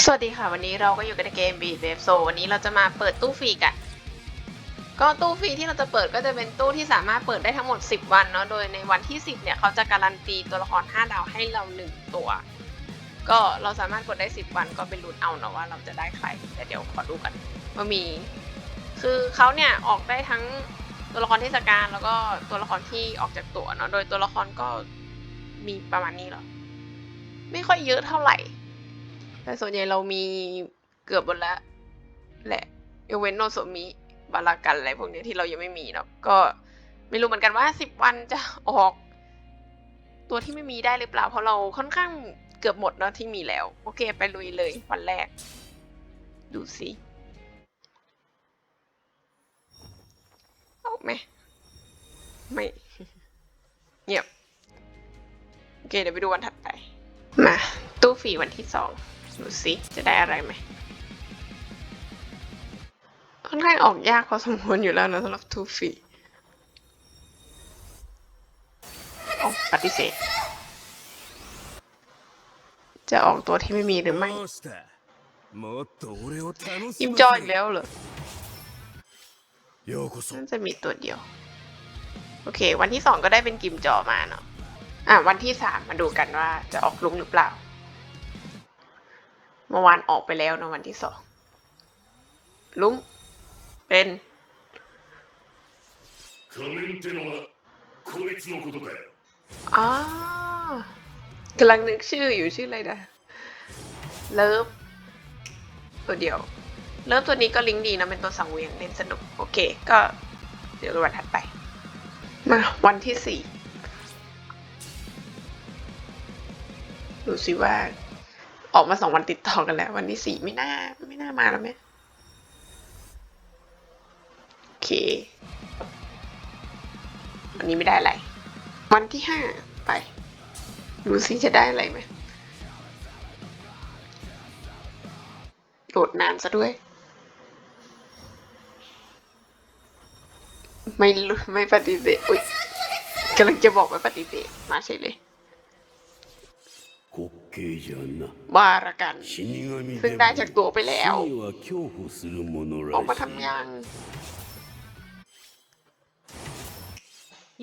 สวัสดีค่ะ วันนี้เราก็อยู่กันในเกม Beat Wave So วันนี้เราจะมาเปิดตู้ฟรีกันก็ตู้ฟรีที่เราจะเปิดก็จะเป็นตู้ที่สามารถเปิดได้ทั้งหมด 10 วันเนาะโดยในวันที่ 10เนี่ยเขาจะการันตีตัวละคร 5 ดาวให้เรา 1 ตัว ก็เราสามารถกดได้ 10 วันก็ไปลุ้นเอาเนาะว่าเราจะได้ใครแต่เดี๋ยวขอดูกันว่ามี คือเขาเนี่ยออกได้ทั้งตัวละครเทศกาลแล้วก็ตัวละครที่ออกจากตัวเนาะโดยตัวละครก็มีประมาณนี้เหรอไม่ค่อยเยอะเท่าไหร่ แต่ส่วนใหญ่เรามีเกือบหมดแล้วแหละยกเว้นโนโซมิบารากันอะไรพวกนี้ที่เรายังไม่มีเนาะก็ไม่รู้เหมือนกันว่าสิบวันจะออก ตัวที่ไม่มีได้หรือเปล่า เพราะเราค่อนข้างเกือบหมดเนาะที่มีแล้ว โอเคไปลุยเลยวันแรก ดูสิออกไหมไม่เงียบโอเคเดี๋ยวไปดูวันถัดไป มา ตู้ฟรีวันที่สอง ดูสิจะได้อะไรไหมค่อนข้างออกยากพอสมควรอยู่แล้วนะสำหรับทูฟีออกปฏิเสธ จะออกตัวที่ไม่มีหรือไม่ยิมจอยแล้วเหรอน่าจะมีตัวเดียว โอเค วันที่สองก็ได้เป็นกิมจอมาเนาะอะวันที่สามมาดูกันว่าจะออกลุ้งหรือเปล่า เมื่อวานออกไปแล้วในวันที่สองลุงเป็นอ๋อกำลังนึกชื่ออยู่ชื่ออะไรนะเลิฟตัวเดียว เลิฟตัวนี้ก็ลิงก์ดีนะเป็นตัวสังเวียนเล่นสนุก โอเค ก็เดี๋ยววันถัดไปมาวันที่สี่ดูสิว่า ออกมาสองวันติดต่อกันแล้ว วันที่สี่ไม่น่า ไม่น่ามาแล้วไหมโอเค วันนี้ไม่ได้อะไร วันที่ห้าไปดูซิจะได้อะไรไหมโหลดนานซะด้วย ไม่ไม่ปฏิเสธกำลังจะบอกว่าปฏิเสธมาใช่เลย บารากัน ซึ่งได้จากตัวไปแล้วออกมาทำยัง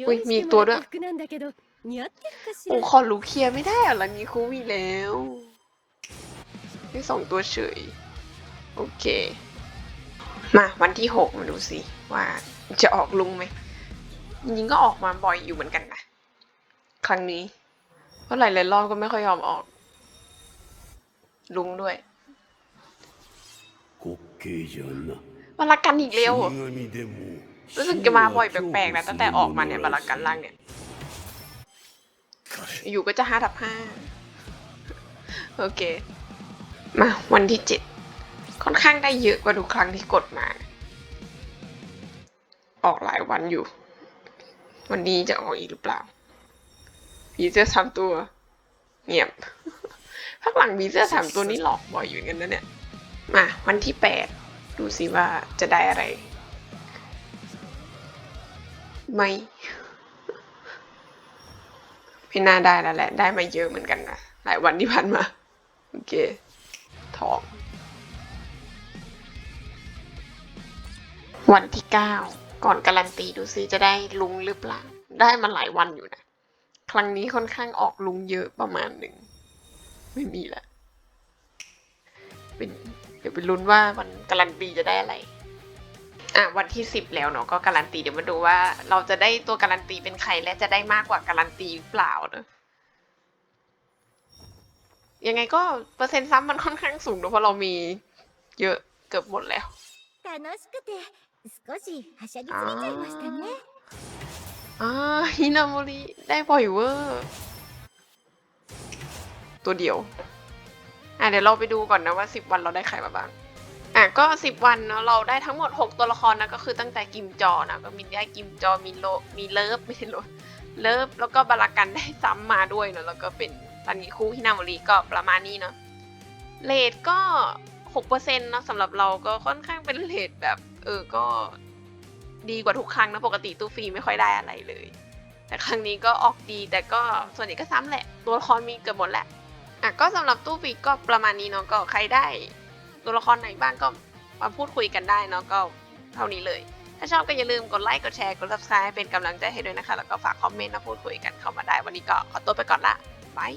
อุ้ยมีตัวด้วย โอ้ขอรู้เคลียไม่ได้อะไรนี้คุมีแล้วได้สองตัวเฉย โอเค มาวันที่หกมาดูสิว่าจะออกลุงไหมยิงก็ออกมาบ่อยอยู่เหมือนกันนะ ครั้งนี้ เพราะหลายๆรอบก็ไม่ค่อยยอมออก ลุงด้วย 滑稽じゃな มารักกันอีกเร็ว 死神でも รู้สึกจะมาบ่อยแปลกๆนะตั้งแต่ออกมาเนี่ยบารักกันล่างเนี่ย อยู่ก็จะห้าทับห้าโอเค มาวันที่เจ็ดค่อนข้างได้เยอะกว่าทุกครั้งที่กดมา ออกหลายวันอยู่ วันนี้จะออกอีกหรือเปล่า ผีเสื้อสามตัว เงียบพักหลังผีเสื้อสามตัวนี้หลอกบ่อยอยู่เหมือนกันนะเนี่ย มาวันที่แปดดูสิว่าจะได้อะไร ไม่ ไม่น่าได้แล้วแหละ ได้มาเยอะเหมือนกันนะ หลายวันที่ผ่านมา โอเค ทอง วันที่เก้าก่อนการันตีดูซิจะได้ลุงหรือเปล่า ได้มาหลายวันอยู่นะ ครั้งนี้ค่อนข้างออกลุงเยอะประมาณหนึ่ง ไม่มีละเป็นเดี๋ยวไปลุ้นว่าวันการันตีจะได้อะไร อ่ะวันที่สิบแล้วเนาะก็การันตีเดี๋ยวมาดูว่า เราจะได้ตัวการันตีเป็นใครและจะได้มากกว่าการันตีหรือเปล่าเนอะยังไงก็เปอร์เซ็นต์ซ้ำมันค่อนข้างสูงเนอะเพราะเรามีเยอะเกือบหมดแล้ว 楽しくて少しはしゃぎすぎちゃいましたね อ่าฮินาโมริได้บ่อยเวอร์ ตัวเดียว อะเดี๋ยวเราไปดูก่อนนะว่าสิบวันเราได้ใครมาบ้าง อะก็สิบวันเนาะเราได้ทั้งหมดหกตัวละครนะก็คือตั้งแต่กิมจอนะก็มีได้กิมจอมีโลมีเลิฟไม่ใช่โลเลิฟแล้วก็บารากันได้ซ้ำมาด้วยเนาะแล้วก็เป็นตอนนี้คู่ฮินาโมริก็ประมาณนี้เนาะเลทก็หกเปอร์เซ็นต์นะสำหรับเราก็ค่อนข้างเป็นเลทแบบเออก็ ดีกว่าทุกครั้งนะปกติตู้ฟรีไม่ค่อยได้อะไรเลย แต่ครั้งนี้ก็ออกดีแต่ก็ส่วนใหญ่ก็ซ้ำแหละ ตัวละครมีเกือบหมดแหละอะก็สำหรับตู้ปีกก็ประมาณนี้เนาะก็ใครได้ ตัวละครไหนบ้างก็มาพูดคุยกันได้เนาะก็เท่านี้เลย ถ้าชอบก็อย่าลืมกดไลค์กดแชร์กด subscribe เป็นกำลังใจให้ด้วยนะคะ แล้วก็ฝากคอมเมนต์มาพูดคุยกันเข้ามาได้วันนี้ก็ขอตัวไปก่อนละบาย